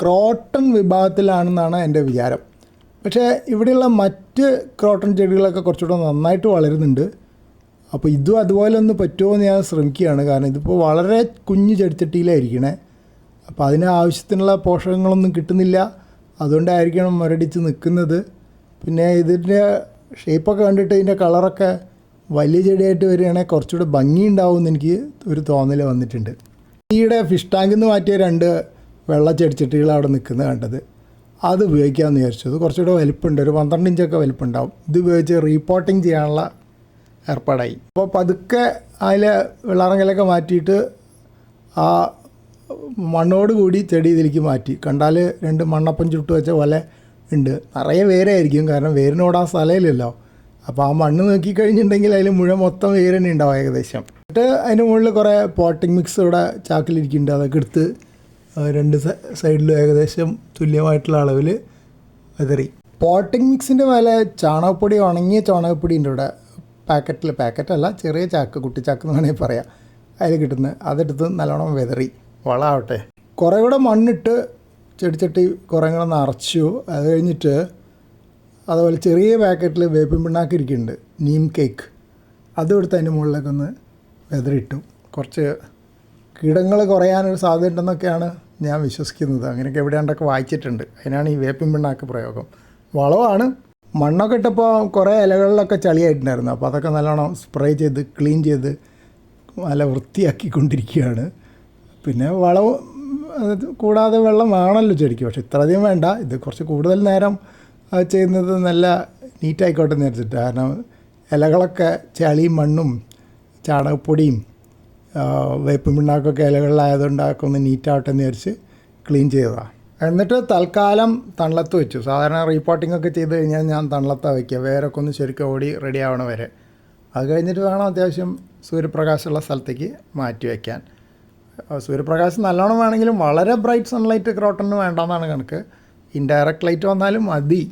Croton വിഭാഗത്തിലാണെന്നാണ് എന്റെ വിചാരം. പക്ഷേ ഇവിടെയുള്ള മറ്റ് ക്രോട്ടൺ ചെടികളൊക്കെ കുറച്ചുകൂടെ നന്നായിട്ട് വളരുന്നുണ്ട്. അപ്പോൾ ഇതും അതുപോലെ ഒന്ന് പറ്റുമോ എന്ന് ഞാൻ ശ്രമിക്കുകയാണ്. കാരണം ഇതിപ്പോൾ വളരെ കുഞ്ഞു ചെടിച്ചട്ടിയിലായിരിക്കണേ. അപ്പോൾ അതിന് ആവശ്യത്തിനുള്ള പോഷകങ്ങളൊന്നും കിട്ടുന്നില്ല. അതുകൊണ്ടായിരിക്കണം മുരടിച്ച് നിൽക്കുന്നത്. പിന്നെ ഇതിന്റെ ഷേപ്പൊക്കെ കണ്ടിട്ട് ഇതിന്റെ കളറൊക്കെ വലിയ ചെടിയായിട്ട് വരികയാണെങ്കിൽ കുറച്ചുകൂടെ ഭംഗി ഉണ്ടാവുമെന്ന് എനിക്ക് ഒരു തോന്നൽ വന്നിട്ടുണ്ട്. ഈയിടെ ഫിഷ് ടാങ്കിൽ നിന്ന് മാറ്റിയ രണ്ട് വെള്ള ചെടിച്ചട്ടികൾ അവിടെ നിൽക്കുന്നത് കണ്ടത്. അത് ഉപയോഗിക്കാമെന്ന് വിചാരിച്ചു. അത് കുറച്ചുകൂടെ വലിപ്പമുണ്ട് ഒരു പന്ത്രണ്ട് ഇഞ്ചൊക്കെ വലിപ്പമുണ്ടാവും ഇത് ഉപയോഗിച്ച് റീപോർട്ടിങ് ചെയ്യാനുള്ള ഏർപ്പാടായി. അപ്പോൾ പതുക്കെ അതിലെ വിളറങ്ങലൊക്കെ മാറ്റിയിട്ട് ആ മണ്ണോട് കൂടി ചെടി ഇതിലേക്ക് മാറ്റി. കണ്ടാൽ രണ്ട് മണ്ണപ്പം ചുട്ട് വെച്ച പോലെ ഉണ്ട്. നിറയെ വേരായിരിക്കും. കാരണം വേരിനോടാൻ സ്ഥലമില്ലല്ലോ. അപ്പോൾ ആ മണ്ണ് നോക്കിക്കഴിഞ്ഞിട്ടുണ്ടെങ്കിൽ അതിൽ മുഴുവൻ മൊത്തം വേര് തന്നെ ഉണ്ടാവും ഏകദേശം. എന്നിട്ട് അതിന്റെ മുകളിൽ കുറേ പോട്ടിംഗ് മിക്സ് ഇവിടെ ചാക്കിലിരിക്കുന്നുണ്ട്. അതൊക്കെ എടുത്ത് ആ, രണ്ട് സൈഡിലും ഏകദേശം തുല്യമായിട്ടുള്ള അളവിൽ വിതറി. പോട്ടിംഗ് മിക്സിന്റെ മേലെ ചാണകപ്പൊടി ഉണങ്ങിയ ചാണകപ്പൊടി ഉണ്ട് ഇവിടെ. പാക്കറ്റിൽ പാക്കറ്റല്ല ചെറിയ ചാക്ക് കുട്ടിച്ചാക്ക് എന്ന് വേണമെങ്കിൽ പറയാം. അതിൽ കിട്ടുന്നത് അതെടുത്ത് നല്ലോണം വിതറി. വളമാവട്ടെ കുറേ കൂടെ മണ്ണിട്ട് ചെടിച്ചട്ടി കുറേ കൂടെ നിറച്ചു അത് കഴിഞ്ഞിട്ട് അതുപോലെ ചെറിയ പാക്കറ്റിൽ വേപ്പിൻ പിണ്ണാക്ക് ഇരിക്കുന്നുണ്ട്. നീം കേക്ക് അതും എടുത്ത് അതിന്റെ മുകളിലേക്കൊന്ന് വെതറിട്ടു കുറച്ച് കീടങ്ങൾ കുറയാനൊരു സാധ്യത ഉണ്ടെന്നൊക്കെയാണ് ഞാൻ വിശ്വസിക്കുന്നത്. അങ്ങനെയൊക്കെ എവിടെയാണ്ടൊക്കെ വായിച്ചിട്ടുണ്ട്. അതിനാണ് ഈ വേപ്പിൻ പിണ്ണാക്ക് പ്രയോഗം. വളമാണ്. മണ്ണൊക്കെ ഇട്ടപ്പോൾ കുറേ ഇലകളിലൊക്കെ ചളിയായിട്ടുണ്ടായിരുന്നു. അപ്പോൾ അതൊക്കെ നല്ലോണം സ്പ്രേ ചെയ്ത് ക്ലീൻ ചെയ്ത് നല്ല വൃത്തിയാക്കിക്കൊണ്ടിരിക്കുകയാണ്. പിന്നെ അത് കൂടാതെ വെള്ളം വേണമല്ലോ ചെടിക്ക്. പക്ഷെ ഇത്രയധികം വേണ്ട. ഇത് കുറച്ച് കൂടുതൽ നേരം ചെയ്യുന്നത് നല്ല നീറ്റായിക്കോട്ടെ എന്ന് വിചാരിച്ചിട്ട്. കാരണം ഇലകളൊക്കെ ചളിയും മണ്ണും ചാണകപ്പൊടിയും വേപ്പും പിണ്ണാക്കൊക്കെ അതൊക്കെ ഒന്ന് നീറ്റാവട്ടെ എന്ന് വിചാരിച്ച് ക്ലീൻ ചെയ്തതാണ് എന്നിട്ട് തൽക്കാലം തണലത്ത് വെച്ചു. സാധാരണ റീപോട്ടിംഗ് ഒക്കെ ചെയ്ത് കഴിഞ്ഞാൽ ഞാൻ തണലത്താണ് വയ്ക്കുക വേരൊക്കെ ഒന്ന് ശരിക്കും ഓടി റെഡി ആവണ വരെ. അത് കഴിഞ്ഞിട്ട് വേണം അത്യാവശ്യം സൂര്യപ്രകാശമുള്ള സ്ഥലത്തേക്ക് മാറ്റി വയ്ക്കാൻ സൂര്യപ്രകാശം നല്ലോണം വേണമെങ്കിലും വളരെ ബ്രൈറ്റ് സൺലൈറ്റ് ക്രോട്ടണിന് വേണ്ടെന്നാണ് കണക്ക്. ഇൻഡയറക്റ്റ് ലൈറ്റ് വന്നാലും മതി.